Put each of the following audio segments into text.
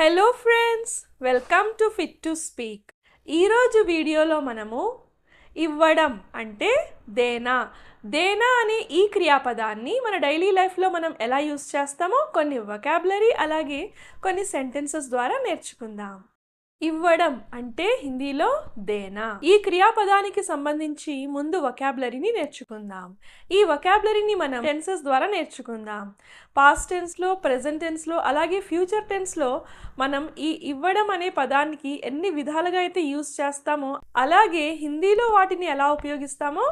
Hello friends welcome to fit to speak ఈరోజు వీడియోలో మనము ఇవ్వడం అంటే దేనా? దేనా అనే ఈ క్రియాపదాన్ని మన డైలీ లైఫ్లో మనం ఎలా యూస్ చేస్తామో కొన్ని వొకాబులరీ అలాగే కొన్ని సెంటెన్సెస్ ద్వారా నేర్చుకుందాం. ఇవ్వడం అంటే హిందీలో దేనా? ఈ క్రియాపదానికి సంబంధించి ముందు వొకాబులరీని నేర్చుకుందాం. ఈ వొకాబులరీని మనం టెన్సెస్ ద్వారా నేర్చుకుందాం. పాస్ట్ టెన్స్లో ప్రజెంట్ టెన్స్లో అలాగే ఫ్యూచర్ టెన్స్లో మనం ఈ ఇవ్వడం అనే పదానికి ఎన్ని విధాలుగా అయితే యూస్ చేస్తామో అలాగే హిందీలో వాటిని ఎలా ఉపయోగిస్తామో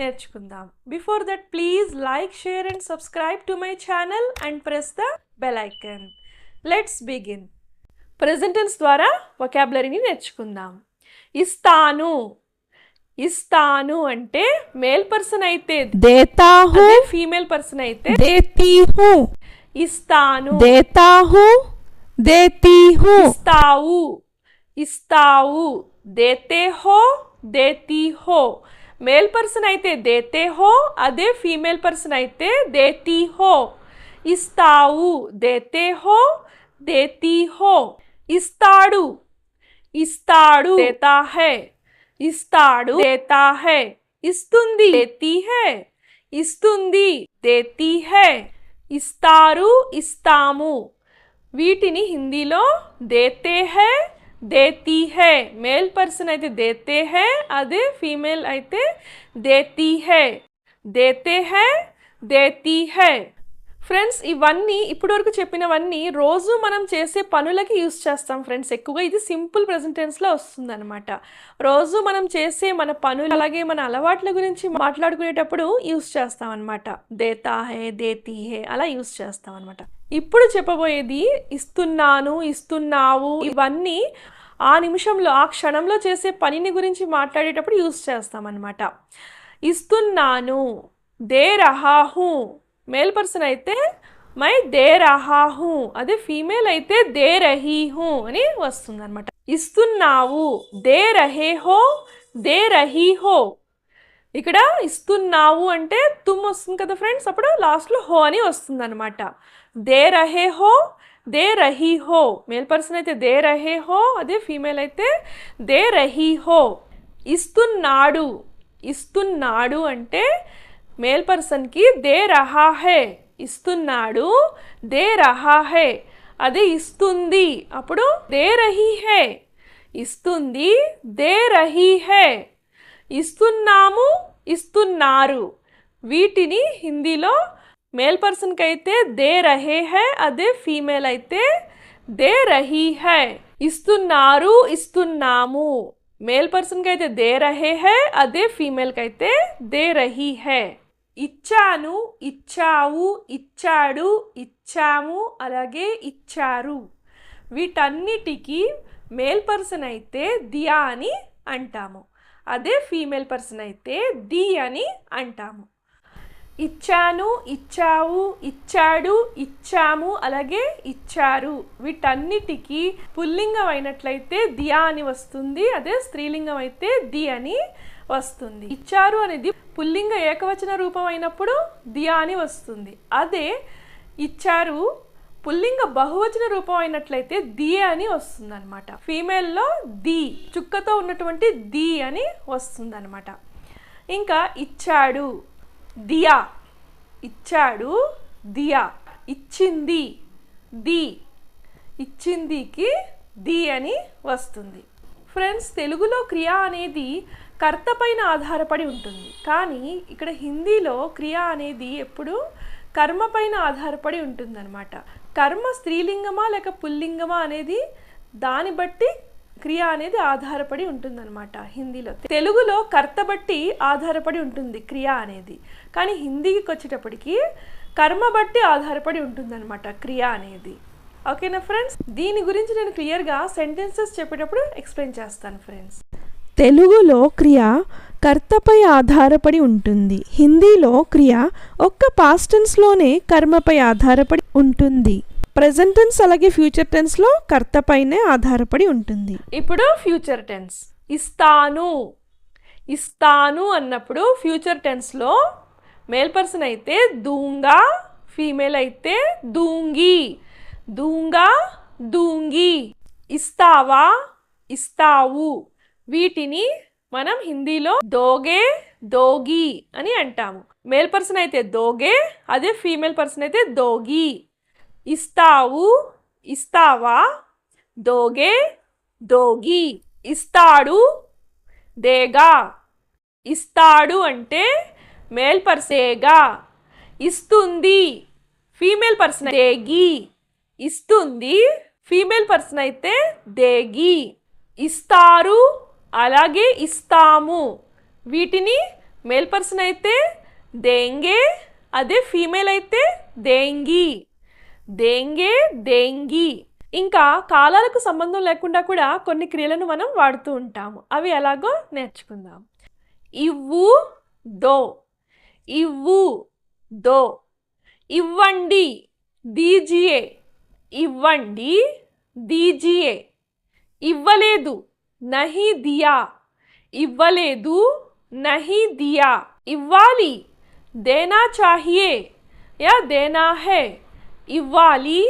నేర్చుకుందాం. Before that please like share and subscribe to my channel and press the bell icon let's begin present tense ద్వారా వొకాబులరీని నేర్చుకుందాం. ఇస్తాను. ఇస్తాను అంటే మేల్ పర్సన్ అయితే దేతాహు. ఫీమేల్ పర్సన్ అయితే దేతీ ఇస్తాను. దేతా హూ దేతీ ఇస్తావు. ఇస్తావు. దేతే హో దేతీ హో మేల్ పర్సన్ అయితే దేతే హో అదే ఫీమేల్ పర్సన్ అయితే దేతీ హో ఇస్తావు. దేతే హో దేతీ హో ఇస్తాడు. ఇస్తాడు. దేతా హై. ఇస్తాడు. దేతా హై. ఇస్తుంది. దేతి హై. ఇస్తుంది. దేతి హై. ఇస్తారు. ఇస్తాము. వీటిని హిందీలో దేతే హై దేతి హై. మేల్ పర్సన్ అయితే దేతే హై అదే ఫీమేల్ అయితే దేతి హై. దేతే హై దేతి హై. ఫ్రెండ్స్ ఇవన్నీ ఇప్పటివరకు చెప్పినవన్నీ రోజు మనం చేసే పనులకి యూస్ చేస్తాం ఫ్రెండ్స్ ఎక్కువగా ఇది సింపుల్ ప్రెజెంటెన్స్లో వస్తుంది అనమాట రోజు మనం చేసే మన పనులు అలాగే మన అలవాట్ల గురించి మాట్లాడుకునేటప్పుడు యూస్ చేస్తాం అనమాట దేతా హే దేతి హే అలా యూస్ చేస్తాం అనమాట ఇప్పుడు చెప్పబోయేది ఇస్తున్నాను ఇస్తున్నావు ఇవన్నీ ఆ నిమిషంలో ఆ క్షణంలో చేసే పనిని గురించి మాట్లాడేటప్పుడు యూస్ చేస్తాం అనమాట ఇస్తున్నాను దే రహాహూ మేల్ పర్సన్ అయితే మై దే రహాహు అదే ఫీమేల్ అయితే దే రహీహు అని వస్తుంది అనమాట ఇస్తున్నావు దే రహే హో దే రహీహో ఇక్కడ ఇస్తున్నావు అంటే తుమ్ వస్తుంది కదా ఫ్రెండ్స్ అప్పుడు లాస్ట్లో హో అని వస్తుంది అనమాట దే రహే హో దే రహీ హో మేల్ పర్సన్ అయితే దే రహే హో అదే ఫీమేల్ అయితే దే రహీ హో ఇస్తున్నాడు ఇస్తున్నాడు అంటే మేల్ పర్సన్కి దే రహా హే ఇస్తున్నాడు దే రహా హే. అదే ఇస్తుంది అప్పుడు దే రహీ హే. ఇస్తుంది దే రహీ హే. ఇస్తున్నాము ఇస్తున్నారు. వీటిని హిందీలో మేల్ పర్సన్కి అయితే దే రహే హై అదే ఫీమేల్ అయితే దే రహీ హై. ఇస్తున్నారు ఇస్తున్నాము. మేల్ పర్సన్కి అయితే దే రహే హై అదే ఫీమేల్కి అయితే దే రహీ హై. ఇచ్చాను ఇచ్చావు ఇచ్చాడు ఇచ్చాము అలాగే ఇచ్చారు. వీటన్నిటికీ మేల్ పర్సన్ అయితే దియా అని అంటాము. అదే ఫీమేల్ పర్సన్ అయితే ది అని అంటాము. ఇచ్చాను ఇచ్చావు ఇచ్చాడు ఇచ్చాము అలాగే ఇచ్చారు. వీటన్నిటికీ పుల్లింగం అయినట్లయితే దియా అని వస్తుంది అదే స్త్రీలింగం అయితే ది అని వస్తుంది. ఇచ్చారు అనేది పుల్లింగ ఏకవచన రూపం అయినప్పుడు దియా అని వస్తుంది. అదే ఇచ్చారు పుల్లింగ బహువచన రూపం అయినట్లయితే దియే అని వస్తుంది అనమాట ఫీమేల్లో ది చుక్కతో ఉన్నటువంటి ది అని వస్తుంది అనమాట ఇంకా ఇచ్చాడు దియా. ఇచ్చాడు దియా. ఇచ్చింది ది. ఇచ్చిందికి ది అని వస్తుంది. ఫ్రెండ్స్ తెలుగులో క్రియ అనేది కర్త పైన ఆధారపడి ఉంటుంది. కానీ ఇక్కడ హిందీలో క్రియ అనేది ఎప్పుడు కర్మ పైన ఆధారపడి ఉంటుందన్నమాట. కర్మ స్త్రీలింగమా లేక పుల్లింగమా అనేది దాన్ని బట్టి క్రియ అనేది ఆధారపడి ఉంటుందన్నమాట హిందీలో. తెలుగులో కర్త బట్టి ఆధారపడి ఉంటుంది క్రియ అనేది. కానీ హిందీకి వచ్చేటప్పటికి కర్మ బట్టి ఆధారపడి ఉంటుందన్నమాట క్రియ అనేది. ఓకేనా ఫ్రెండ్స్? దీని గురించి నేను క్లియర్గా సెంటెన్సెస్ చెప్పేటప్పుడు ఎక్స్ప్లెయిన్ చేస్తాను ఫ్రెండ్స్. తెలుగులో క్రియ కర్తపై ఆధారపడి ఉంటుంది. హిందీలో క్రియ ఒక్క పాస్ట్ టెన్స్లోనే కర్మపై ఆధారపడి ఉంటుంది. ప్రజెంట్ టెన్స్ అలాగే ఫ్యూచర్ టెన్స్లో కర్తపైనే ఆధారపడి ఉంటుంది. ఇప్పుడు ఫ్యూచర్ టెన్స్ ఇస్తాను. ఇస్తాను అన్నప్పుడు ఫ్యూచర్ టెన్స్లో మేల్ పర్సన్ అయితే దూంగా ఫీమేల్ అయితే దూంగి. దూంగా దూంగి. ఇస్తావా? ఇస్తావు. వీటిని మనం హిందీలో దోగే దోగి అని అంటాము. మేల్ పర్సన్ అయితే దోగే అదే ఫీమేల్ పర్సన్ అయితే దోగి. ఇస్తావు ఇస్తావా? దోగే దోగి. ఇస్తాడు దేగా. ఇస్తాడు అంటే మేల్ పర్సేగా ఇస్తుంది ఫీమేల్ పర్సన్ దేగి. ఇస్తుంది ఫీమేల్ పర్సన్ అయితే దేగి. ఇస్తారు అలాగే ఇస్తాము. వీటిని మేల్ పర్సన్ అయితే దేంగే అదే ఫీమేల్ అయితే దేంగి. దేంగే దేంగి. ఇంకా కాలాలకు సంబంధం లేకుండా కూడా కొన్ని క్రియలను మనం వాడుతూ ఉంటాము. అవి ఎలాగో నేర్చుకుందాం. ఇవ్వు దో. ఇవ్వు దో. ఇవ్వండి దీజియే ఇవ్వండి దీజియే ఇవ్వలేదు నహి దియా ఇవ్వలేదు నహి దియా ఇవ్వాలి దేనా చాహియే యా దేనా హై ఇవ్వాలి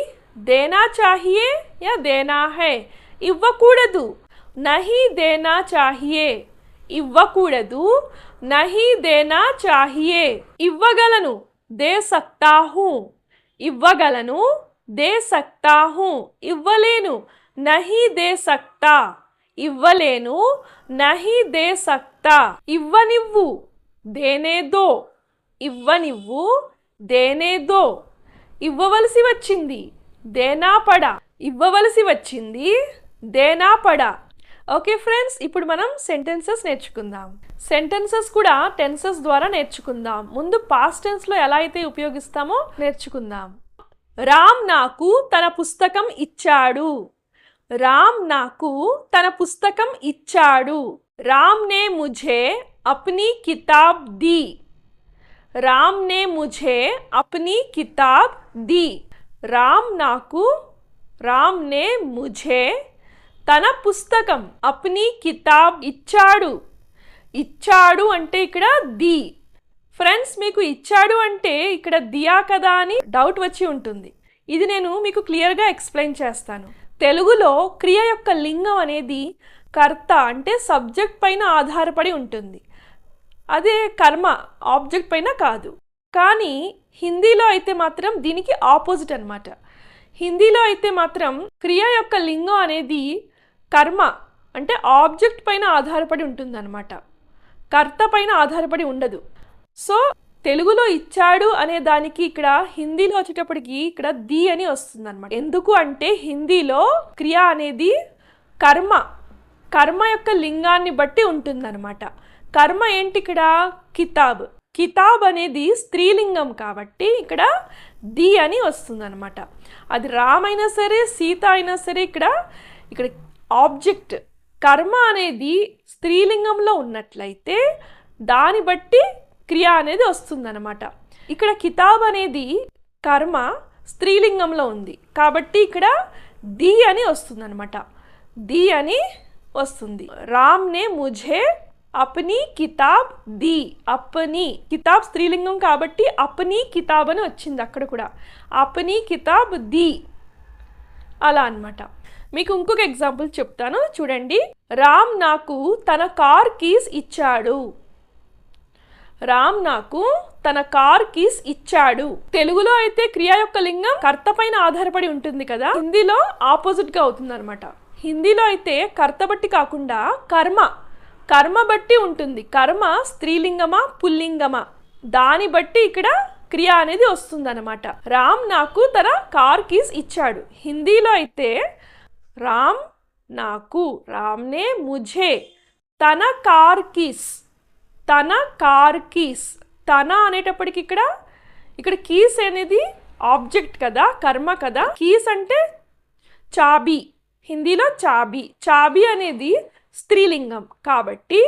దేనా చాహియే యా దేనా హై ఇవ్వకూడదు నహి దేనా చాహియే ఇవ్వకూడదు నహి దేనా చాహియే ఇవ్వగలను దే సక్తా హూ ఇవ్వగలను దే సక్తా హూ ఇవ్వలేను నహి దే సక్తా ఇవ్వలేను నహి దే సక్తా. ఇవ్వనివ్వు దేనేదో ఇవ్వనివ్వు దేనేదో ఇవ్వవలసి వచ్చింది దేనా పడ. ఇవ్వవలసి వచ్చింది దేనా పడ. ఓకే ఫ్రెండ్స్ ఇప్పుడు మనం సెంటెన్సెస్ నేర్చుకుందాం. సెంటెన్సెస్ కూడా టెన్సెస్ ద్వారా నేర్చుకుందాం. ముందు పాస్ట్ టెన్స్లో ఎలా అయితే ఉపయోగిస్తామో నేర్చుకుందాం. రామ్ నాకు తన పుస్తకం ఇచ్చాడు. రామ్ నాకు తన పుస్తకం ఇచ్చాడు. రామ్ నే ముఝే అప్ని కితాబ్ ది. రామ్ నే ముఝే అప్ని కితాబ్ ది. రామ్ నాకు రామ్ నే ముఝే తన పుస్తకం అప్ని కితాబ్ ఇచ్చాడు. ఇచ్చాడు అంటే ఇక్కడ ది. ఫ్రెండ్స్ మీకు ఇచ్చాడు అంటే ఇక్కడ దియా కదా అని డౌట్ వచ్చి ఉంటుంది. ఇది నేను మీకు క్లియర్గా ఎక్స్ప్లెయిన్ చేస్తాను. తెలుగులో క్రియ యొక్క లింగం అనేది కర్త అంటే సబ్జెక్ట్ పైన ఆధారపడి ఉంటుంది. అదే కర్మ ఆబ్జెక్ట్ పైన కాదు. కానీ హిందీలో అయితే మాత్రం దీనికి ఆపోజిట్ అన్నమాట. హిందీలో అయితే మాత్రం క్రియ యొక్క లింగం అనేది కర్మ అంటే ఆబ్జెక్ట్ పైన ఆధారపడి ఉంటుందన్నమాట. కర్త పైన ఆధారపడి ఉండదు. సో తెలుగులో ఇచ్చాడు అనే దానికి ఇక్కడ హిందీలో వచ్చేటప్పటికి ఇక్కడ ది అని వస్తుంది అనమాట ఎందుకు అంటే హిందీలో క్రియ అనేది కర్మ కర్మ యొక్క లింగాన్ని బట్టి ఉంటుందన్నమాట. కర్మ ఏంటి ఇక్కడ? కితాబ్. కితాబ్ అనేది స్త్రీలింగం కాబట్టి ఇక్కడ ది అని వస్తుందన్నమాట. అది రామైనా సరే సీత అయినా సరే ఇక్కడ ఇక్కడ ఆబ్జెక్ట్. కర్మ అనేది స్త్రీలింగంలో ఉన్నట్లయితే దాన్ని బట్టి క్రియ అనేది వస్తుందన్నమాట. ఇక్కడ కితాబ్ అనేది కర్మ స్త్రీలింగంలో ఉంది. కాబట్టి ఇక్కడ ది అని వస్తుందన్నమాట. ది అని వస్తుంది. రామ్ నే ముజే అప్ని కితాబ్ ది. అప్ని కితాబ్ స్త్రీలింగం కాబట్టి అప్ని కితాబ్ అని వచ్చింది అక్కడ కూడా. అప్ని కితాబ్ ది. అలా అనమాట మీకు ఇంకొక ఎగ్జాంపుల్ చెప్తాను. చూడండి. రామ్ నాకు తన కార్ కీస్ ఇచ్చాడు. రామ్ నాకు తన కార్ కీస్ ఇచ్చాడు. తెలుగులో అయితే క్రియ యొక్క లింగం కర్త పైన ఆధారపడి ఉంటుంది కదా? హిందీలో ఆపోజిట్గా అవుతుంది అనమాట హిందీలో అయితే కర్త బట్టి కాకుండా కర్మ కర్మ బట్టి ఉంటుంది. కర్మ స్త్రీలింగమా పుల్లింగమా? దాన్ని బట్టి ఇక్కడ క్రియ అనేది వస్తుందన్నమాట. రామ్ నాకు తన కార్ కీస్ ఇచ్చాడు. హిందీలో అయితే రామ్ నాకు రామ్నే ముజే తన కార్ కీస్ తన కార్ కీస్. తన అనేటప్పటికి ఇక్కడ ఇక్కడ కీస్ అనేది ఆబ్జెక్ట్ కదా కర్మ కదా. కీస్ అంటే చాబీ హిందీలో చాబీ. చాబీ అనేది స్త్రీలింగం. కాబట్టి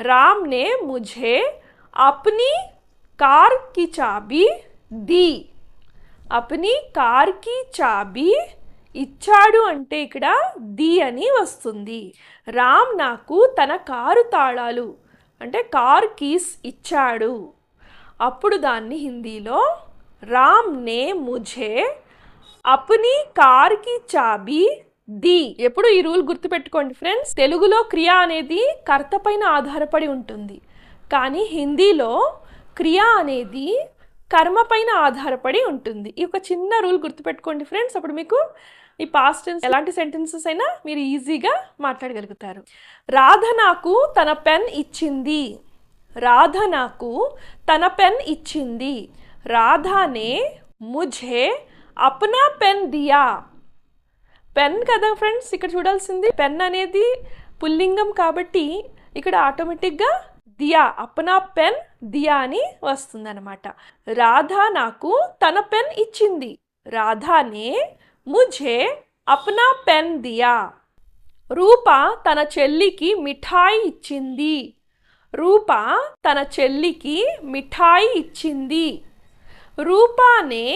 రామ్ నే అప్ని కార్కి చాబీ ది. అప్ని కార్కి చాబీ ఇచ్చాడు అంటే ఇక్కడ ది అని వస్తుంది. రామ్ నాకు తన కారు తాళాలు అంటే కార్ కీస్ ఇచ్చాడు. అప్పుడు దాన్ని హిందీలో రామ్ నే ముజే అప్ని కార్కి చాబీ ది. ఎప్పుడు ఈ రూల్ గుర్తుపెట్టుకోండి ఫ్రెండ్స్. తెలుగులో క్రియ అనేది కర్త పైన ఆధారపడి ఉంటుంది. కానీ హిందీలో క్రియ అనేది కర్మ పైన ఆధారపడి ఉంటుంది. ఈ ఒక చిన్న రూల్ గుర్తుపెట్టుకోండి ఫ్రెండ్స్. అప్పుడు మీకు ఈ పాస్ట్ టెన్స్ ఎలాంటి సెంటెన్సెస్ అయినా మీరు ఈజీగా మాట్లాడగలుగుతారు. రాధ నాకు తన పెన్ ఇచ్చింది. రాధ నాకు తన పెన్ ఇచ్చింది. రాధానే ముఝే అప్నా పెన్ దియా. పెన్ కదా ఫ్రెండ్స్ ఇక్కడ చూడాల్సింది. పెన్ అనేది పుల్లింగం కాబట్టి ఇక్కడ ఆటోమేటిక్గా దియా అప్నా పెన్ దియా అని వస్తుందన్నమాట. రాధా నాకు తన పెన్ ఇచ్చింది. రాధానే ముఝే అప్నా పెన్ దియా రూప తన చెల్లికి మిఠాయి ఇచ్చింది రూప తన చెల్లికి మిఠాయి ఇచ్చింది రూపానే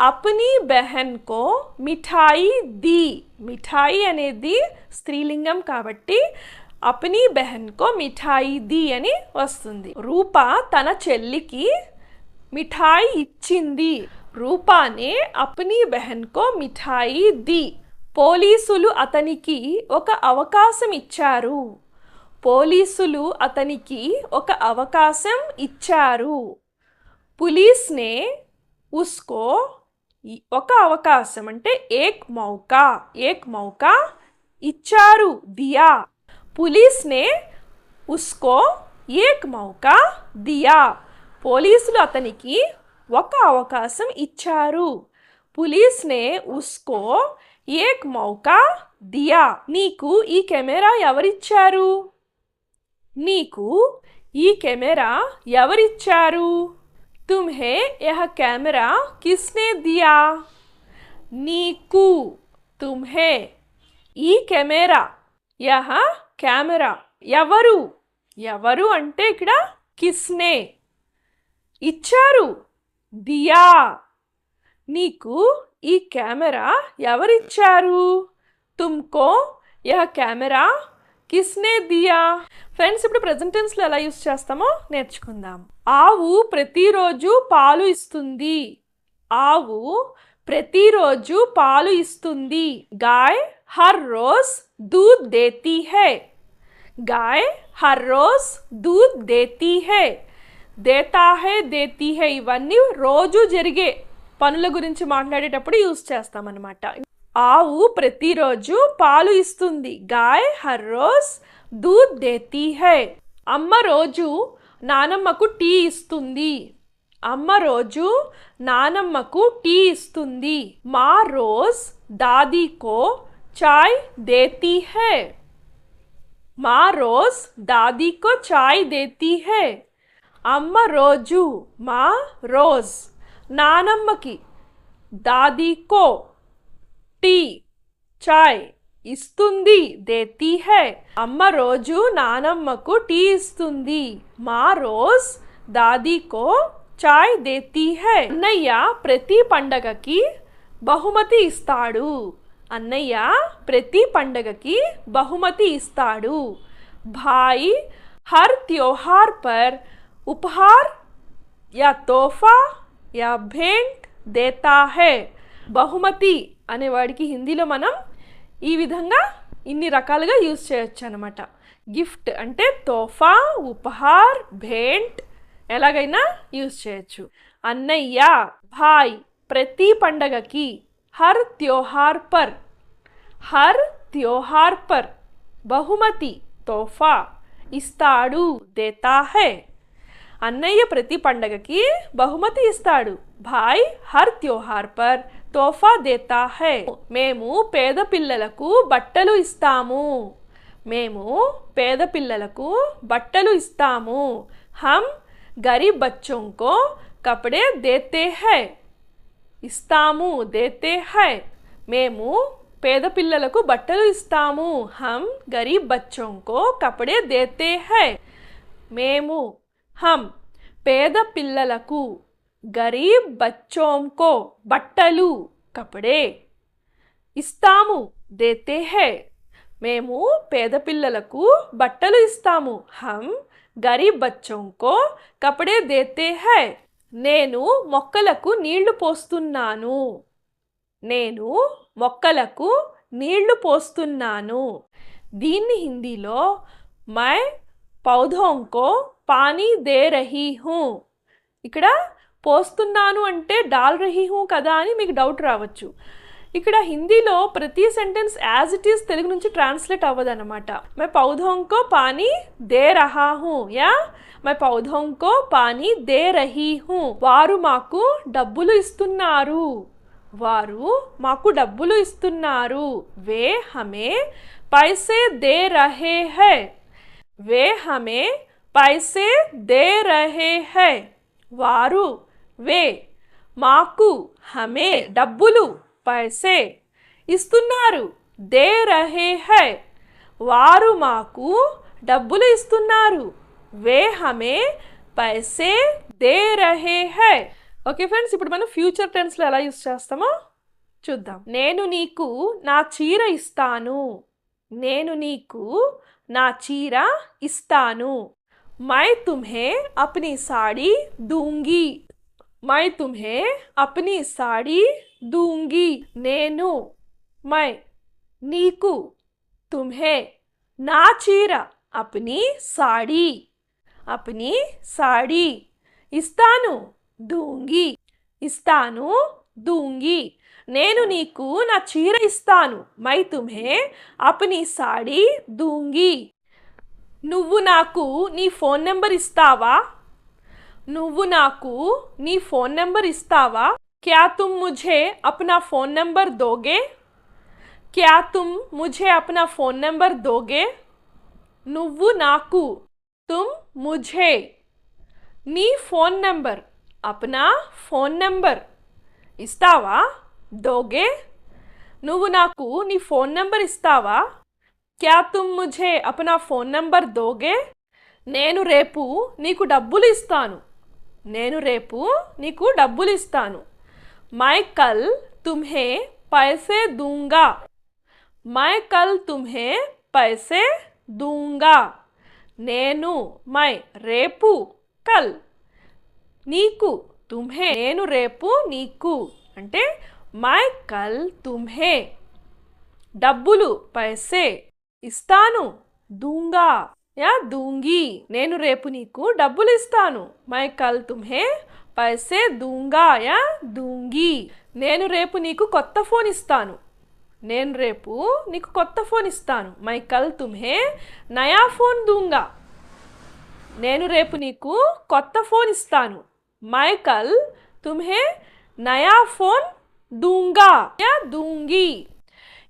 అప్ని బెహన్ కో మిఠాయి ది మిఠాయి అనేది స్త్రీలింగం కాబట్టి అప్ని బెహన్కో మిఠాయి ది అని వస్తుంది రూప తన చెల్లికి మిఠాయి ఇచ్చింది రూపానే నే బెహన్ కో మిఠాయి ది. పోలీసులు అతనికి ఒక అవకాశం ఇచ్చారు పోలీసులు అతనికి ఒక అవకాశం ఇచ్చారు. పులీస్నే ఉస్కో ఒక అవకాశం అంటే ఏక్ మౌకా ఏక్ మౌకా ఇచ్చారు దియా. పులీస్నే ఉస్కో ఏక్ మౌకా దియా. పోలీసులు అతనికి ఒక అవకాశం ఇచ్చారు. పులీస్నే ఉస్కో ఏక్ మౌకా దియా. నీకు ఈ కెమెరా ఎవరిచ్చారు? నీకు ఈ కెమెరా ఎవరిచ్చారు? తుమ్హే యహ కెమెరా కిస్నే దియా? నీకు తుమ్హే ఈ కెమెరా యహ కెమెరా ఎవరు? ఎవరు అంటే ఇక్కడ కిస్నే. ఇచ్చారు. దియా నీకు ఈ కెమెరా ఎవరిచ్చారు? తుమ్కో యహ కెమెరా కిస్నే దియా. ఫ్రెండ్స్ ఇప్పుడు ప్రజెంట్ టెన్స్లో ఎలా యూస్ చేస్తామో నేర్చుకుందాం. ఆవు ప్రతిరోజు పాలు ఇస్తుంది. ఆవు ప్రతిరోజు పాలు ఇస్తుంది. గాయ్ హర్ రోజ్ దూద్ దేతీ హై. గాయ్ హర్ రోజ్ దూద్ దేతీ హై. దేతాహే దేతీహే ఇవన్నీ రోజు జరిగే పనుల గురించి మాట్లాడేటప్పుడు యూజ్ చేస్తామన్నమాట. ఆవు ప్రతిరోజు పాలు ఇస్తుంది. గాయ్ హర్ రోజ్ దూద్ దేతీ హై అమ్మ రోజు నానమ్మకు టీ ఇస్తుంది. అమ్మ రోజు నానమ్మకు టీ ఇస్తుంది. మా రోజ్ దాదీకో చాయ్ దేతీ హై మా రోజ్ దాదీకో చాయ్ దేతీ హై అమ్మ రోజు మా రోజ్. నానమ్మకి దాదీకో టీ చాయ్ ఇస్తుంది దేతీ హై. అమ్మ రోజు నానమ్మకు టీ ఇస్తుంది మా రోజ్ దాదీకో చాయ్ దేతీ హై. అన్నయ్య ప్రతి పండగకి బహుమతి ఇస్తాడు. అన్నయ్య ప్రతి పండగకి బహుమతి ఇస్తాడు. భాయ్ హర్ త్యోహార్ పర్ उपहार या तोहफा या भेंट देता है బహుమతి అనే వాడికి హిందీలో మనం ఈ విధంగా ఇన్ని రకాలుగా యూజ్ చేయొచ్చు అనమాట గిఫ్ట్ అంటే తోఫా ఉపహార్ భేంట్ ఎలాగైనా యూజ్ చేయొచ్చు అన్నయ్య భాయ్ ప్రతి పండగకి హర్ త్యోహార్ పర్ హర్ త్యోహార్ పర్ బహుమతి తోఫా ఇస్తాడు దేతా హై అన్నయ్య ప్రతి పండగకి బహుమతి ఇస్తాడు. భాయ్ హర్ త్యోహార్ పర్ తోఫా దేతా హై. మేము పేద పిల్లలకు బట్టలు ఇస్తాము. మేము పేద పిల్లలకు బట్టలు ఇస్తాము. హమ్ గరీబ్ బచ్చోं को కపడే దేతే హై. ఇస్తాము దేతే హై. మేము పేద పిల్లలకు బట్టలు ఇస్తాము. హమ్ గరీబ్ బచ్చోं को కపడే దేతే హై. మేము హమ్ పేద పిల్లలకు గరీబ్ బచ్చోంకో బట్టలు కపడే. ఇస్తాము దేతే హై. మేము పేద పిల్లలకు బట్టలు ఇస్తాము. హమ్ గరీబ్ బచ్చోంకో కపడే దేతే హై. నేను మొక్కలకు నీళ్ళు పోస్తున్నాను. నేను మొక్కలకు నీళ్ళు పోస్తున్నాను. దీన్ని హిందీలో మై పౌధోంకో పానీ దే రహీ హూ. ఇక్కడ పోస్తున్నాను అంటే డాల్ రహీ హూ కదా అని మీకు డౌట్ రావచ్చు. ఇక్కడ హిందీలో ప్రతి sentence as it is Telugu నుంచి ట్రాన్స్లేట్ అవ్వదు అనమాట మై పౌధోంకో పానీ దే రహా హూ యా? మై పౌధోంకో పానీ దే రహీ హూ. వారు మాకు డబ్బులు ఇస్తున్నారు. వారు మాకు డబ్బులు ఇస్తున్నారు. వే హమే పైసే దే రహే హై. వే హమే పైసే దే రహే హై. వారు వే మాకు హమే డబ్బులు పైసే ఇస్తున్నారు. దే రహే హై. వారు మాకు డబ్బులు ఇస్తున్నారు. వే హమే పైసే దే రహే హై. ఓకే ఫ్రెండ్స్ ఇప్పుడు మనం ఫ్యూచర్ టెన్స్లో ఎలా యూస్ చేస్తామో చూద్దాం. నేను నీకు నా చీర ఇస్తాను. నేను నీకు నా చీర ఇస్తాను. मैं तुम्हें अपनी साड़ी दूंगी मैं तुम्हें अपनी साड़ी दूंगी నేను मैं నీకు तुम्हें నా చీర अपनी साड़ी अपनी साड़ी ఇస్తాను దూంగి ఇస్తాను దూంగి నేను నీకు నా చీర ఇస్తాను my తుమ్హే అప్ని saree దూంగి knee phone number इस्तावा नाकू नी फ़ोन नंबर इस्तावा क्या तुम मुझे अपना फ़ोन नंबर दोगे क्या तुम मुझे अपना फ़ोन नंबर दोगे नुव्वु नाकू तुम मुझे नी फ़ोन नंबर अपना फ़ोन नंबर इस्तावा दोगे नुव्वु नाकू नी फ़ोन नंबर इस्तावा క్యా తుమ్ ముఝే అపనా ఫోన్ నెంబర్ దోగే? నేను రేపు నీకు డబ్బులు ఇస్తాను. నేను రేపు నీకు డబ్బులు ఇస్తాను. మై కల్ తుమ్హే పైసే దూంగా. మై కల్ తుమ్హే పైసే దూంగా. నేను మై రేపు కల్. నీకు తుమ్హే. నేను రేపు నీకు. అంటే మై కల్ తుమ్హే. డబ్బులు పైసే. ఇస్తాను. దూంగా. యా దూంగి. నేను రేపు నీకు డబ్బులు ఇస్తాను మై కల్ తుమ్హే పైసే దూంగా. యా దూంగి. నేను రేపు నీకు కొత్త ఫోన్ ఇస్తాను. నేను రేపు నీకు కొత్త ఫోన్ ఇస్తాను. మై కల్ తుమ్హే నయా ఫోన్ దూంగా. నేను రేపు నీకు కొత్త ఫోన్ ఇస్తాను. మై కల్ తుమ్హే నయా ఫోన్ దూంగా. యా దూంగి.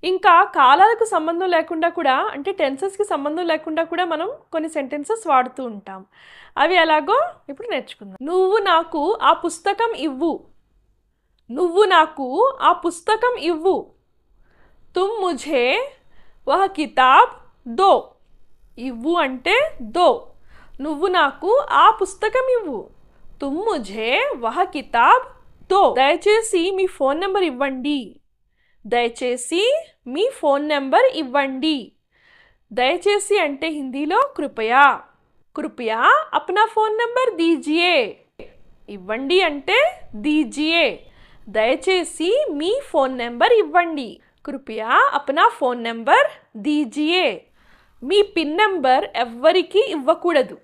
ఇంకా కాలాలకు సంబంధం లేకుండా కూడా అంటే టెన్సెస్కి సంబంధం లేకుండా కూడా మనం కొన్ని సెంటెన్సెస్ వాడుతూ ఉంటాం. అవి ఎలాగో ఇప్పుడు నేర్చుకుందాం. నువ్వు నాకు ఆ పుస్తకం ఇవ్వు. నువ్వు నాకు ఆ పుస్తకం ఇవ్వు. తుమ్ ముఝే వహ కితాబ్ దో. ఇవ్వు అంటే దో. నువ్వు నాకు ఆ పుస్తకం ఇవ్వు. తుమ్ ముఝే వహ కితాబ్ దో. దయచేసి మీ ఫోన్ నెంబర్ ఇవ్వండి. దయచేసి మీ ఫోన్ నెంబర్ ఇవ్వండి. దయచేసి అంటే హిందీలో కృపయా. కృపయా అప్నా ఫోన్ నెంబర్ దీజియే. ఇవ్వండి అంటే దీజియే. దయచేసి మీ ఫోన్ నెంబర్ ఇవ్వండి. కృపయా అప్నా ఫోన్ నెంబర్ దీజియే. మీ పిన్ నెంబర్ ఎవ్వరికీ ఇవ్వకూడదు.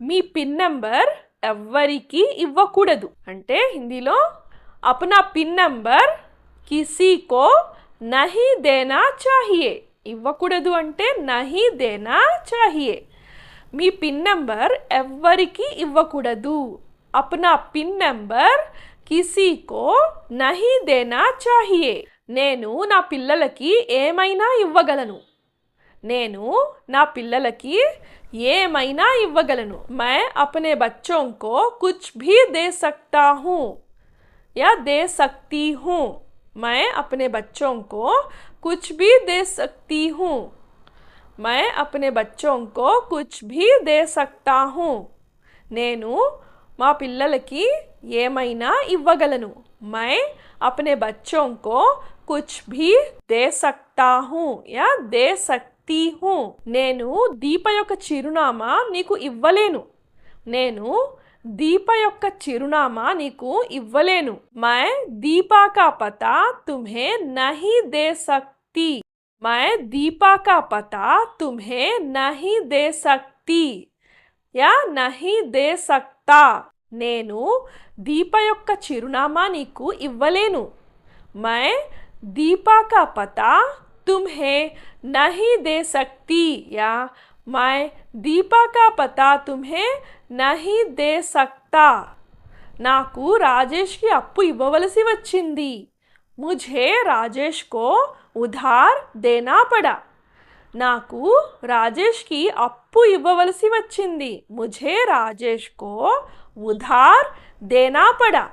మీ పిన్ నెంబర్ ఎవ్వరికీ ఇవ్వకూడదు. అంటే హిందీలో అప్నా పిన్ నెంబర్ కిసీకో నహి దేనా చాహియే. ఇవ్వకూడదు అంటే నహి దేనా చాహియే. మీ పిన్ నెంబర్ ఎవ్వరికి ఇవ్వకూడదు. అప్నా పిన్ నెంబర్ కిసీకో నహి దేనా చాహియే. నేను నా పిల్లలకి ఏమైనా ఇవ్వగలను. నేను నా పిల్లలకి ఏమైనా ఇవ్వగలను. మై అప్నే బచ్చోంకో కుచ్ భీ దే సక్తా హూ యా దే సక్తీ హూ मैं अपने बच्चों को कुछ भी दे सकती हूँ मैं अपने बच्चों को कुछ भी दे सकता हूँ నేను మా పిల్లలకి ఏమైనా ఇవ్వగలను मैं अपने बच्चों को कुछ भी दे सकता हूँ या दे सकती हूँ నేను దీప యొక్క చిరునామా నీకు ఇవ్వలేను నేను దీప యొక్క చిరునామా నీకు ఇవ్వలేను. మై దీపా కా పతా తుమ్హే నహి దే సక్తి మై దీపా కా పతా తుమ్హే నహి దే సక్తి యా నహి దే సక్తా నేను దీప యొక్క చిరునామా నీకు ఇవ్వలేను. మై దీపా కా పతా తుమ్హే నహి దే సక్తి యా मैं दीपा का పతా तुम्हें नहीं దే సక్తా నాకు రాజేష్కి అప్పు ఇవ్వవలసి వచ్చింది ముఝే రాజేష్ కో ఉధార్ దేనా పడా నాకు రాజేష్కి అప్పు ఇవ్వవలసి వచ్చింది ముఝే రాజేష్ కో ఉధార్ దేనా పడా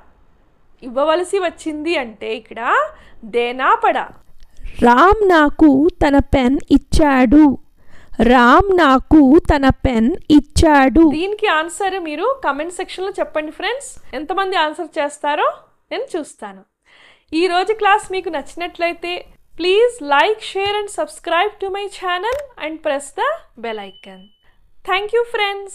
ఇవ్వవలసి వచ్చింది అంటే ఇక్కడ దేనా పడా రామ్ నాకు తన పెన్ ఇచ్చాడు రామ్ నాకు తన పెన్ ఇచ్చాడు. దీనికి ఆన్సర్ మీరు కమెంట్ సెక్షన్లో చెప్పండి ఫ్రెండ్స్ ఎంతమంది ఆన్సర్ చేస్తారో నేను చూస్తాను. ఈ రోజు క్లాస్ మీకు నచ్చినట్లయితే please like share and subscribe to my channel and press the bell icon thank you friends